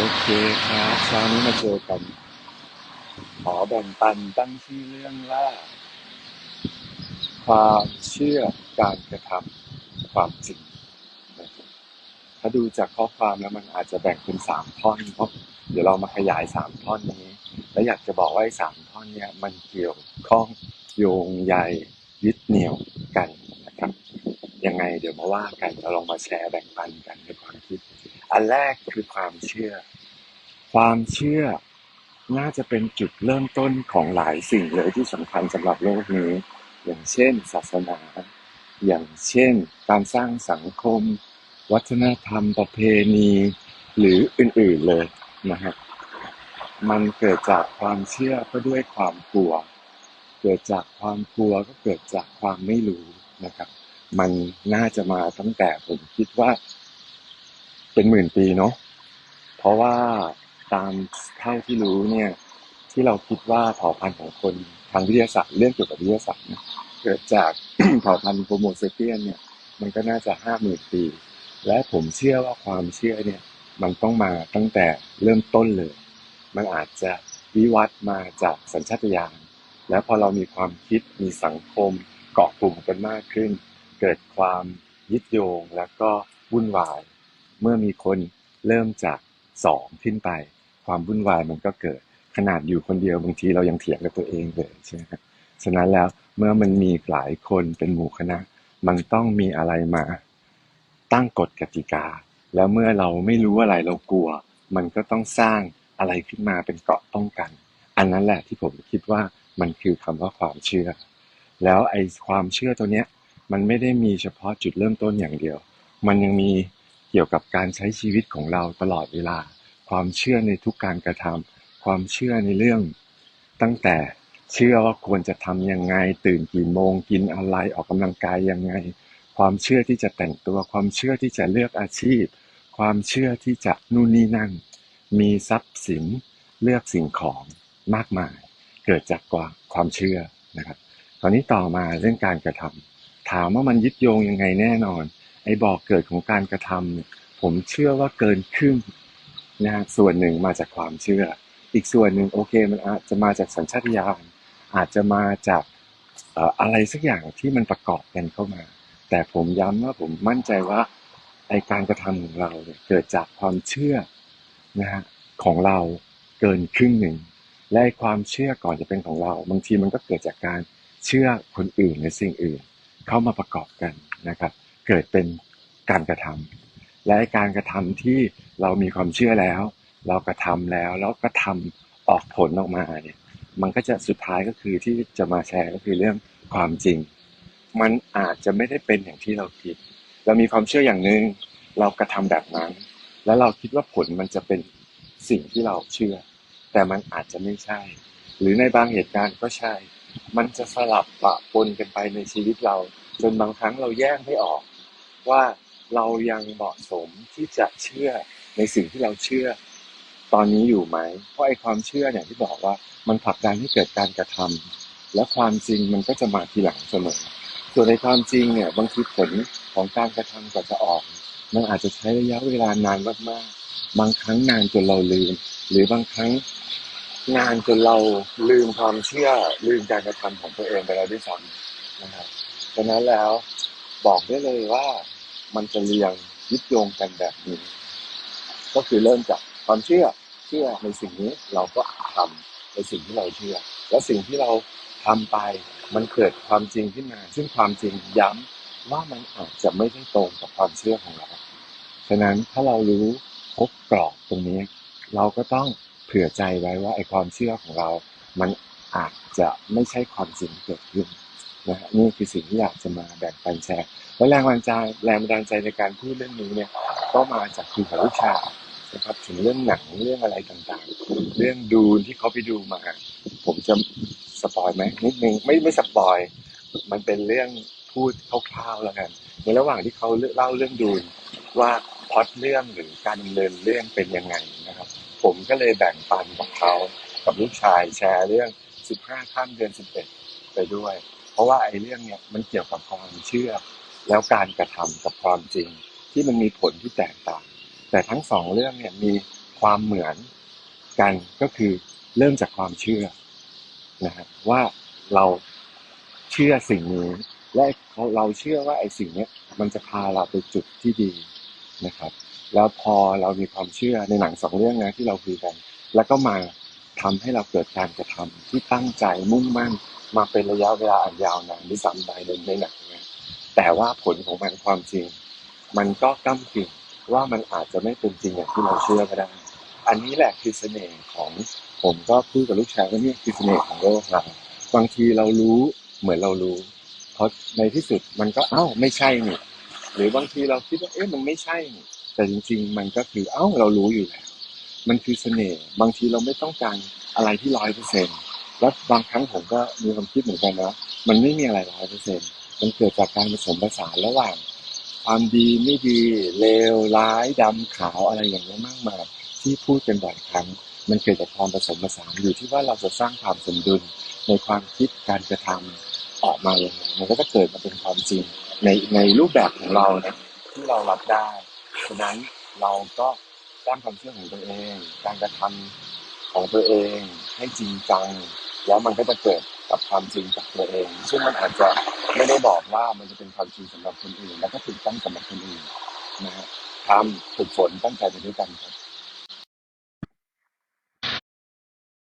โอเคครับเช้านี้มาเจอกันขอแบ่งปันตั้งชื่อเรื่องว่าความเชื่อการกระทำความจริงถ้าดูจากข้อความแล้วมันอาจจะแบ่งเป็นสามท่อนเพราะเดี๋ยวเรามาขยายสามท่อนนี้ และอยากจะบอกว่าสามท่อนเนี่ยมันเกี่ยวข้องโยงใยยึดเหนี่ยวกันนะครับ ยังไงเดี๋ยวมาว่ากันเราลองมาแชร์แบ่งปันกันในความคิด อันแรกคือความเชื่อ ความเชื่อน่าจะเป็นจุดเริ่มต้นของหลายสิ่งเลยที่สำคัญสำหรับโลกนี้ อย่างเช่น ศาสนา อย่างเช่น การสร้างสังคม วัฒนธรรมประเพณี หรืออื่นๆเลยนะฮะมันเกิดจากความเชื่อก็ด้วยความกลัว เกิดจากความกลัวก็เกิดจากความไม่รู้นะครับ มันน่าจะมาตั้งแต่ผมคิดว่า เป็นหมื่นปีเนาะเพราะว่าตามเท่าที่รู้เนี่ย ที่เราคิดว่าเผ่าพันธุ์ของคนทางวิทยาศาสตร์เรื่องเกี่ยวกับวิทยาศาสตร์เกิดจากเผ่าพันธุ์โฮโมเซเปียนเนี่ย มันก็น่าจะห้าหมื่นปี และผมเชื่อว่าความเชื่อเนี่ย มันต้องมาตั้งแต่เริ่มต้นเลย มันอาจจะวิวัฒน์มาจากสัญชาตญาณแล้วพอเรามีความคิดมีสังคมเกาะกลุ่มกันมากขึ้น เกิดความยึดโยงแล้วก็วุ่นวาย เมื่อมีคนเริ่มจากสองขึ้นไป ความวุ่นวายมันก็เกิด ขนาดอยู่คนเดียวบางทีเรายังเถียงกับตัวเองเลยใช่ไหมครับฉะนั้นแล้วเมื่อมันมีหลายคนเป็นหมู่คณะ มันต้องมีอะไรมา ตั้งกฎกติกา แล้วเมื่อเราไม่รู้อะไรเรากลัว มันก็ต้องสร้างอะไรขึ้นมาเป็นเกราะป้องกัน อันนั้นแหละที่ผมคิดว่ามันคือคำว่าความเชื่อ แล้วไอ้ความเชื่อตัวเนี้ย มันไม่ได้มีเฉพาะจุดเริ่มต้นอย่างเดียว มันยังมี เกี่ยวกับการใช้ชีวิตของเราตลอดเวลา ความเชื่อในทุกการกระทำความเชื่อในเรื่อง ตั้งแต่เชื่อว่าควรจะทำยังไง ตื่นกี่โมงกินอะไรออกกำลังกายยังไง ความเชื่อที่จะแต่งตัว ความเชื่อที่จะเลือกอาชีพ ความเชื่อที่จะนู่นนี่นั่น มีทรัพย์สินเลือกสิ่งของมากมาย เกิดจากความเชื่อนะครับ ตอนนี้ต่อมาเรื่องการกระทำถามว่ามันยึดโยงยังไงแน่นอน อ้บอกเกิดของการกระทำเนี่ยผมเชื่อว่าเกินครึ่งนะฮะส่วนหนึ่งมาจากความเชื่อ อีกส่วนหนึ่งโอเคมันอาจจะมาจากสัญชาตญาณอาจจะมาจากอะไรสักอย่างที่มันประกอบกันเข้ามา แต่ผมย้ำว่าผมมั่นใจว่าไอการกระทำของเราเนี่ยเกิดจากความเชื่อนะฮะของเราเกินครึ่งหนึ่งและไอ้ความเชื่อก่อนจะเป็นของเรา บางทีมันก็เกิดจากการเชื่อคนอื่นในสิ่งอื่น เข้ามาประกอบกันนะครับ เกิดเป็นการกระทำและการกระทำที่เรามีความเชื่อแล้ว เรากระทำแล้วแล้วก็ทำออกผลออกมาเนี่ยมันก็จะสุดท้ายก็คือที่จะมาแชร์ก็คือเรื่องความจริง มันอาจจะไม่ได้เป็นอย่างที่เราคิด เรามีความเชื่ออย่างหนึ่งเรากระทำแบบนั้น แล้วเราคิดว่าผลมันจะเป็นสิ่งที่เราเชื่อ แต่มันอาจจะไม่ใช่ หรือในบางเหตุการณ์ก็ใช่ มันจะสลับปะปนกันไปในชีวิตเรา จนบางครั้งเราแยกไม่ออก ว่าเรายังเหมาะสมที่จะเชื่อในสิ่งที่เราเชื่อตอนนี้อยู่ไหม เพราะไอ้ความเชื่ออย่างที่บอกว่ามันผลักดันให้เกิดการกระทำและความจริงมันก็จะมาทีหลังเสมอ ส่วนในความจริงเนี่ยบางทีผลของการกระทำกว่าจะออก มันอาจจะใช้ระยะเวลานานมากๆ บางครั้งนานจนเราลืม หรือบางครั้งนานจนเราลืมความเชื่อลืมการกระทำของตัวเองไปแล้วด้วยซ้ำนะครับดังนั้นแล้วบอกได้เลยว่า มันจะเรียงยึดโยงกันแบบนี้ ก็คือเริ่มจากความเชื่อเชื่อในสิ่งนี้เราก็ทำในสิ่งที่เราเชื่อ และสิ่งที่เราทำไปมันเกิดความจริงขึ้นมา ซึ่งความจริงย้ำว่ามันอาจจะไม่ได้ตรงกับความเชื่อของเรา ฉะนั้นถ้าเรารู้พบกรอบตรงนี้ เราก็ต้องเผื่อใจไว้ว่าไอ้ความเชื่อของเรา มันอาจจะไม่ใช่ความจริงเกิดขึ้น นะฮะนี่คือสิ่งที่อยากจะมาแบ่งปันแชร์ และแรงบันดาลใจแรงบันดาลใจในการพูดเรื่องนี้เนี่ยก็มาจากคุยกับลูกชายนะครับถึงเรื่องหนังเรื่องอะไรต่างๆ เรื่องดูนที่เขาไปดูมา ผมจะสปอยไหมนิดนึงไม่ไม่สปอย มันเป็นเรื่องพูดคร่าวๆแล้วกันในระหว่างที่เขาเล่าเรื่องดูนว่าพอตเรื่องหรือการดำเนินเรื่องเป็นยังไงนะครับ ผมก็เลยแบ่งปันกับเขากับลูกชายแชร์เรื่อง 15 ข้ามเดือน 11 ไปด้วย ราะว่าไอ้เรื่องเนี้ยมันเกี่ยวกับความเชื่อ แล้วการกระทำกับความจริง ที่มันมีผลที่แตกต่าง แต่ทั้งสองเรื่องเนี่ยมีความเหมือนกันก็คือเริ่มจากความเชื่อนะฮะว่าเราเชื่อสิ่งนี้และเขาเราเชื่อว่าไอ้สิ่งเนี้ยมันจะพาเราไปจุดที่ดีนะครับ แล้วพอเรามีความเชื่อในหนังสองเรื่องนะที่เราคุยกัน แล้วก็มา ทำให้เราเกิดการกระทำที่ตั้งใจมุ่งมั่นมาเป็นระยะเวลาอันยาวนานด้วยซ้ำไปในในหนังนะแต่ว่าผลของมันความจริง มันก็ก้ากึ่งว่ามันอาจจะไม่เป็นจริงอย่างที่เราเชื่อก็ได้ อันนี้แหละคือเสน่ห์ของผมก็พูดกับลูกชายว่านี่คือเสน่ห์ของโลกเราบางทีเรารู้เหมือนเรารู้เพราะในที่สุดมันก็เอ้าไม่ใช่นี่หรือบางทีเราคิดว่าเอ๊ะมันไม่ใช่นี่แต่จริง ๆ มันก็คือเอ้าเรารู้อยู่แล้ว มันคือเสน่ห์บางทีเราไม่ต้องการอะไรที่ร้อยเปอร์เซ็นแล้วบางครั้งผมก็มีความคิดเหมือนกันนะมันไม่มีอะไรร้อยเปอร์เซ็นมันเกิดจากการผสมผสานระหว่าง ความดีไม่ดีเลวร้ายดำขาวอะไรอย่างนี้มากมายที่พูดกันบ่อยครั้ง มันเกิดจากความผสมผสานอยู่ที่ว่าเราจะสร้างความสมดุลในความคิดการกระทำออกมาอย่างไรมันก็จะเกิดมาเป็นความจริงในในรูปแบบของเรานี่ยที่เรารับได้ฉะนั้นเราก็ สร้างความเชื่อของตัวเอง การกระทำของตัวเองให้จริงจัง แล้วมันก็จะเกิดกับความจริงจากตัวเอง ซึ่งมันอาจจะไม่ได้บอกว่ามันจะเป็นความจริงสำหรับคนอื่น แล้วก็ถูกต้องสำหรับคนอื่นนะฮะทำฝึกฝนตั้งใจไปด้วยกันครับ